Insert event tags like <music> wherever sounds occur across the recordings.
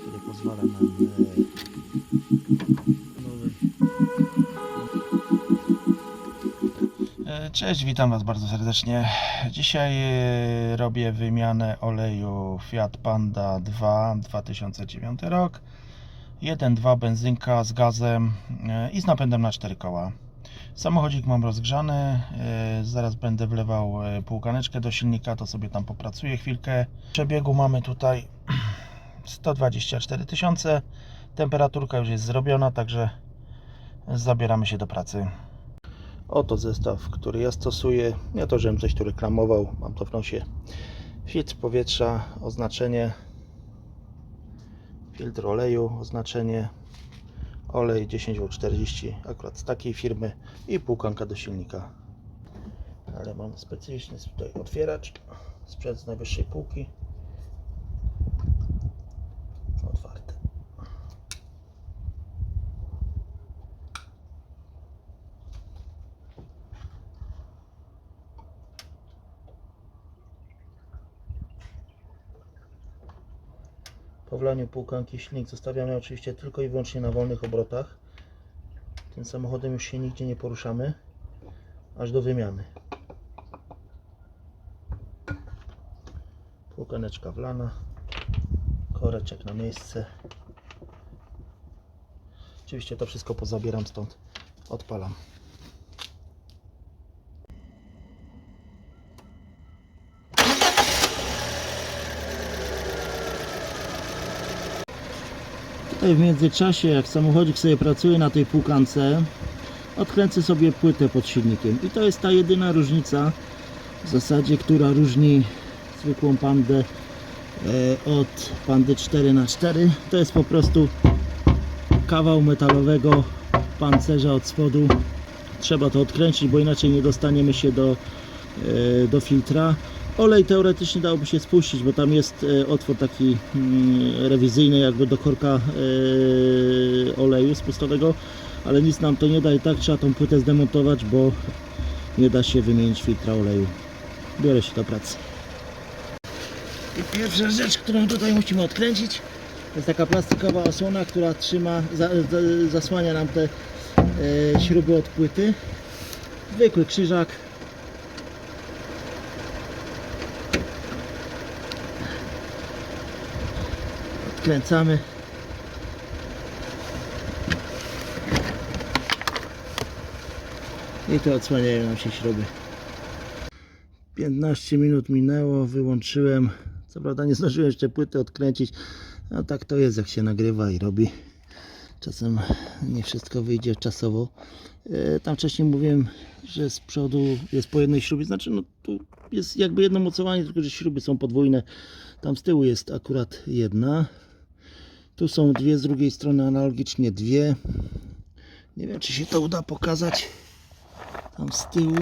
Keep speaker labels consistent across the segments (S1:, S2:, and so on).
S1: które pozwala nam Cześć, witam Was bardzo serdecznie. Dzisiaj e, robię wymianę oleju Fiat Panda 2 2009 rok. 1.2 benzynka z gazem e, i z napędem na 4 koła. Samochodzik mam rozgrzany, e, zaraz będę wlewał e, półkaneczkę do silnika, to sobie tam popracuję chwilkę. Przebiegu mamy tutaj <clears throat> 124 tysiące. Temperaturka już jest zrobiona, także zabieramy się do pracy. Oto zestaw, który ja stosuję. Nie to, żebym coś tu reklamował, mam to w nosie. Filtr powietrza, oznaczenie. Filtr oleju, oznaczenie. Olej 10W40, akurat z takiej firmy i półkanka do silnika. Ale mam specyficzny tutaj otwieracz. Sprzęt z najwyższej półki. Po wlaniu półkanki silnik zostawiamy oczywiście tylko i wyłącznie na wolnych obrotach. Tym samochodem już się nigdzie nie poruszamy, aż do wymiany. Półkaneczka wlana, koreczek na miejsce. Oczywiście to wszystko pozabieram stąd, odpalam. W międzyczasie, jak samochodzik sobie pracuje na tej półkance, odkręcę sobie płytę pod silnikiem. I to jest ta jedyna różnica w zasadzie, która różni zwykłą pandę e, od pandy 4x4. To jest po prostu kawał metalowego pancerza od spodu. Trzeba to odkręcić, bo inaczej nie dostaniemy się do, e, do filtra. Olej teoretycznie dałoby się spuścić, bo tam jest e, otwór taki mm, rewizyjny jakby do korka e, oleju spustowego, ale nic nam to nie da i tak trzeba tą płytę zdemontować, bo nie da się wymienić filtra oleju. Biorę się do pracy. I pierwsza rzecz, którą tutaj musimy odkręcić, to jest taka plastikowa osłona, która trzyma, za, za, zasłania nam te e, śruby od płyty. Zwykły krzyżak, odkręcamy. I to odsłaniają nam się śruby. 15 minut minęło, wyłączyłem. Co prawda nie zdążyłem jeszcze płyty odkręcić. No tak to jest jak się nagrywa i robi. Czasem nie wszystko wyjdzie czasowo. E, Tam wcześniej mówiłem, że z przodu jest po jednej śrubie. Znaczy no tu jest jakby jedno mocowanie, tylko że śruby są podwójne. Tam z tyłu jest akurat jedna. Tu są dwie z drugiej strony analogicznie dwie. Nie wiem czy się to uda pokazać. Tam z tyłu.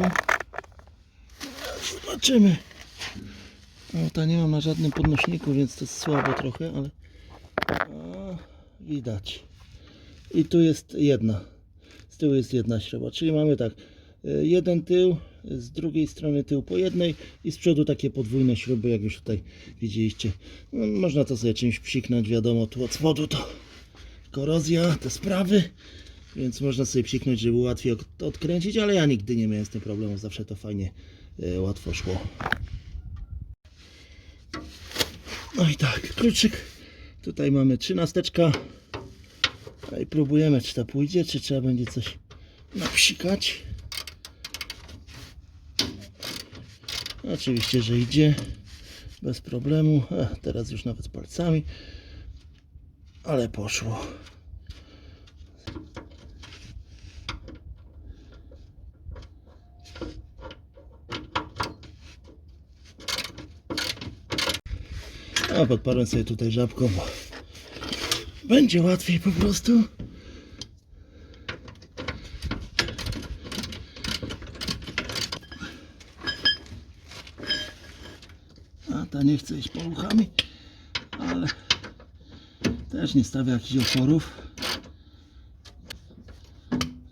S1: Zobaczymy. Ta nie mam na żadnym podnośniku, więc to jest słabo trochę, ale o, widać. I tu jest jedna. Z tyłu jest jedna śruba, czyli mamy tak. y, Jeden tył, z drugiej strony tył po jednej i z przodu takie podwójne śruby, jak już tutaj widzieliście. No, można to sobie czymś psiknąć, wiadomo, tu od spodu to korozja, te sprawy, więc można sobie psiknąć, żeby łatwiej od- odkręcić, ale ja nigdy nie miałem z tym problemu, zawsze to fajnie, y, łatwo szło. No i tak, kluczyk. Tutaj mamy trzynasteczka. No i próbujemy, czy to pójdzie, czy trzeba będzie coś napsikać. Oczywiście, że idzie. Bez problemu. A, teraz już nawet palcami. Ale poszło. A podparłem sobie tutaj żabką, będzie łatwiej po prostu. Nie chce iść paluchami, ale też nie stawia jakichś oporów.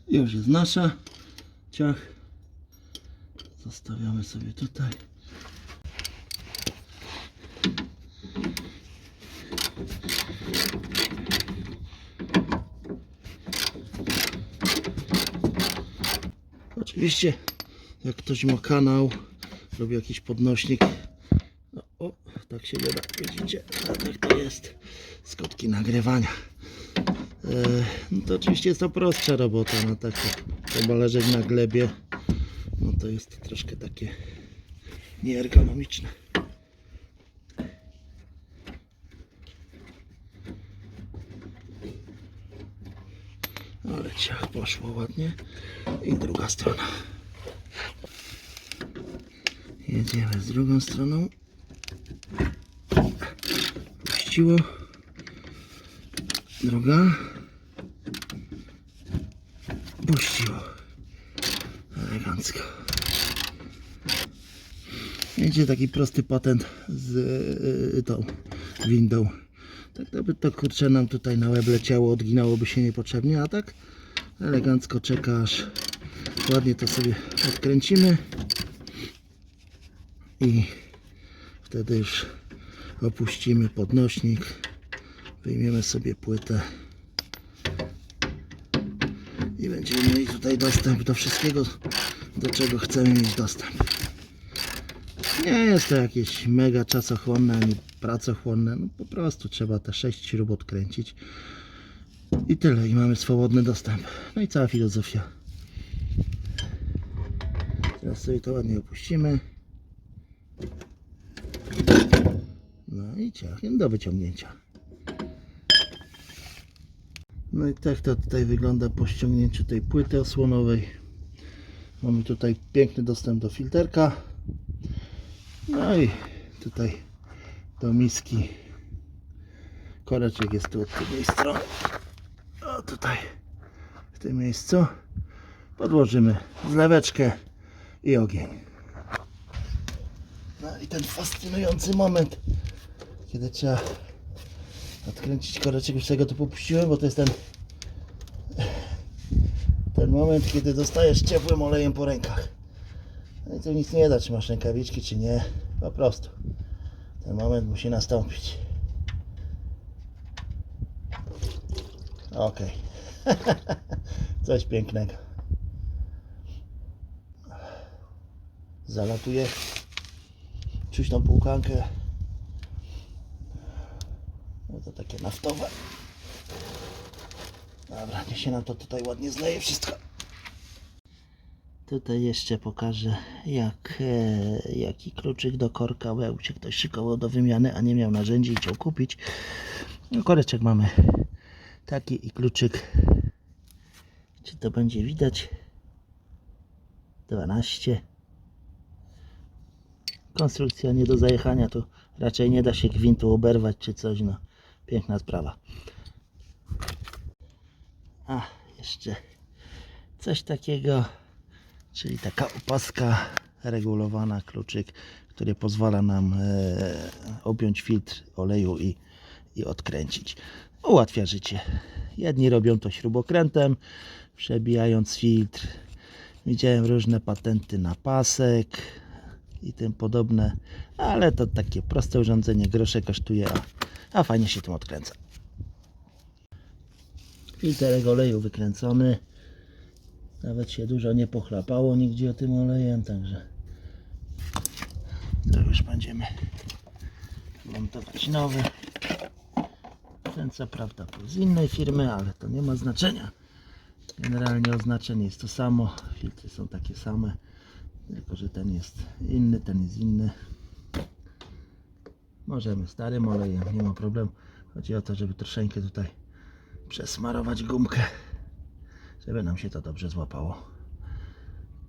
S1: Już jest nasza. Ciach. Zostawiamy sobie tutaj. Oczywiście, jak ktoś ma kanał lub jakiś podnośnik tak się nie da, widzicie, tak to jest, skutki nagrywania. No to oczywiście jest to prostsza robota, no tak jak trzeba leżeć na glebie, no to jest troszkę takie nieergonomiczne. Ale ciach poszło ładnie. I druga strona. Jedziemy z drugą stroną. Puściło. Druga. Puściło. Elegancko. Wiecie, taki prosty patent z yy, tą windą. Tak to by to kurczę nam tutaj na łeb leciało, odginałoby się niepotrzebnie, a tak elegancko czeka aż ładnie to sobie odkręcimy i wtedy już opuścimy podnośnik, wyjmiemy sobie płytę i będziemy mieli tutaj dostęp do wszystkiego, do czego chcemy mieć dostęp. Nie jest to jakieś mega czasochłonne ani pracochłonne. No po prostu trzeba te 6 śrub odkręcić. I tyle. I mamy swobodny dostęp. No i cała filozofia. Teraz sobie to ładnie opuścimy. No i ciachiem do wyciągnięcia. No i tak to tutaj wygląda po ściągnięciu tej płyty osłonowej. Mamy tutaj piękny dostęp do filterka. No i tutaj do miski. Koreczek jest tu od tej strony. O tutaj w tym miejscu podłożymy zleweczkę i ogień. No i ten fascynujący moment, kiedy trzeba odkręcić koreczek, już tego tu popuściłem, bo to jest ten ten moment, kiedy dostajesz ciepłym olejem po rękach. No i tu nic nie da, czy masz rękawiczki, czy nie. Po prostu. Ten moment musi nastąpić. Okej. <laughs> Coś pięknego. Zalatuję. Czuć tą półkankę. To takie naftowe. Dobra, niech się nam to tutaj ładnie zleje wszystko. Tutaj jeszcze pokażę jak, e, jaki kluczyk do korka, jakby się ktoś szykował do wymiany, a nie miał narzędzi i chciał kupić. No, koreczek mamy taki i kluczyk. Czy to będzie widać? 12. Konstrukcja nie do zajechania, tu raczej nie da się gwintu oberwać czy coś, no piękna sprawa. A, jeszcze coś takiego czyli taka opaska regulowana, kluczyk, który pozwala nam e, objąć filtr oleju i, i odkręcić. Ułatwia życie. Jedni robią to śrubokrętem, przebijając filtr. Widziałem różne patenty na pasek i tym podobne, ale to takie proste urządzenie, grosze kosztuje, a, a fajnie się tym odkręca. Filterek oleju wykręcony. Nawet się dużo nie pochlapało nigdzie tym olejem, także to już będziemy montować nowy. Ten co prawda był z innej firmy, ale to nie ma znaczenia. Generalnie oznaczenie jest to samo, filtry są takie same, tylko że ten jest inny, ten jest inny. Możemy starym olejem, nie ma problemu. Chodzi o to, żeby troszeczkę tutaj przesmarować gumkę żeby nam się to dobrze złapało.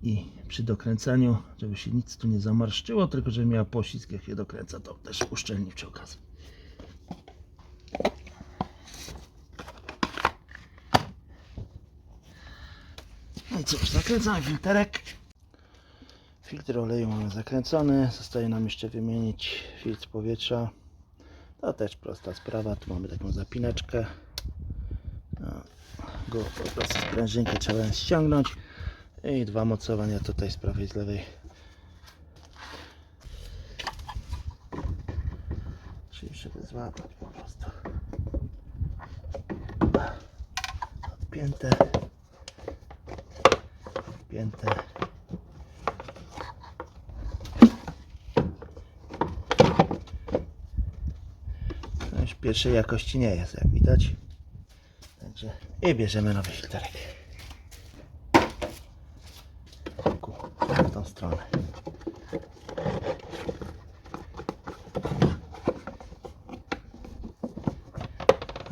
S1: I przy dokręcaniu, żeby się nic tu nie zamarszczyło, tylko żeby miała poślizg, jak się dokręca, to też uszczelni przy okazji. No i cóż, zakręcamy filterek. Filtr oleju mamy zakręcony. Zostaje nam jeszcze wymienić filtr powietrza. To też prosta sprawa. Tu mamy taką zapinaczkę. No, go po prostu sprężynkę trzeba ściągnąć i dwa mocowania tutaj z prawej i z lewej czyli żeby złapać po prostu odpięte odpięte już pierwszej jakości nie jest, jak widać. Także i bierzemy nowy filterek. W tą stronę.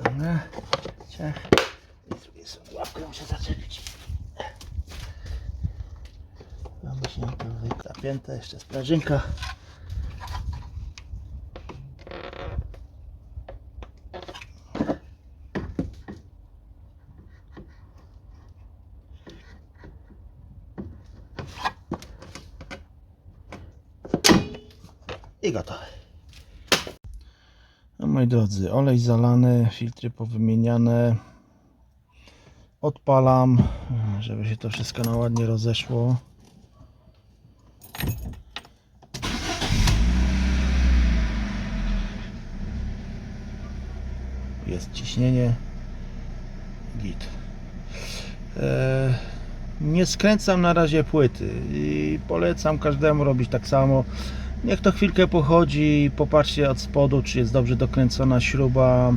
S1: Dobra, ciach. I z drugiej strony łapkę muszę zaczepić. Mamy się to zapięte, jeszcze sprężynka. I gotowe. No moi drodzy, olej zalany, filtry powymieniane. Odpalam, żeby się to wszystko na ładnie rozeszło. Jest ciśnienie. Git. E, nie skręcam na razie płyty i polecam każdemu robić tak samo. Niech to chwilkę pochodzi, popatrzcie od spodu, czy jest dobrze dokręcona śruba,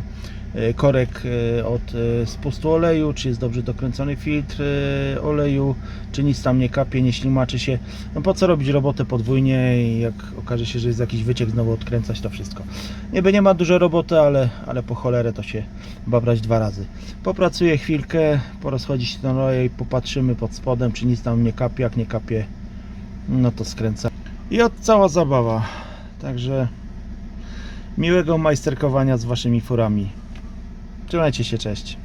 S1: e, korek e, od e, spustu oleju, czy jest dobrze dokręcony filtr e, oleju, czy nic tam nie kapie, nie ślimaczy się. No po co robić robotę podwójnie jak okaże się, że jest jakiś wyciek, znowu odkręcać to wszystko. Niby nie ma dużo roboty, ale, ale po cholerę to się babrać dwa razy. Popracuję chwilkę, porozchodzi się ten olej, popatrzymy pod spodem, czy nic tam nie kapie, jak nie kapie, no to skręcam. I od cała zabawa. Także miłego majsterkowania z waszymi furami. Trzymajcie się, cześć.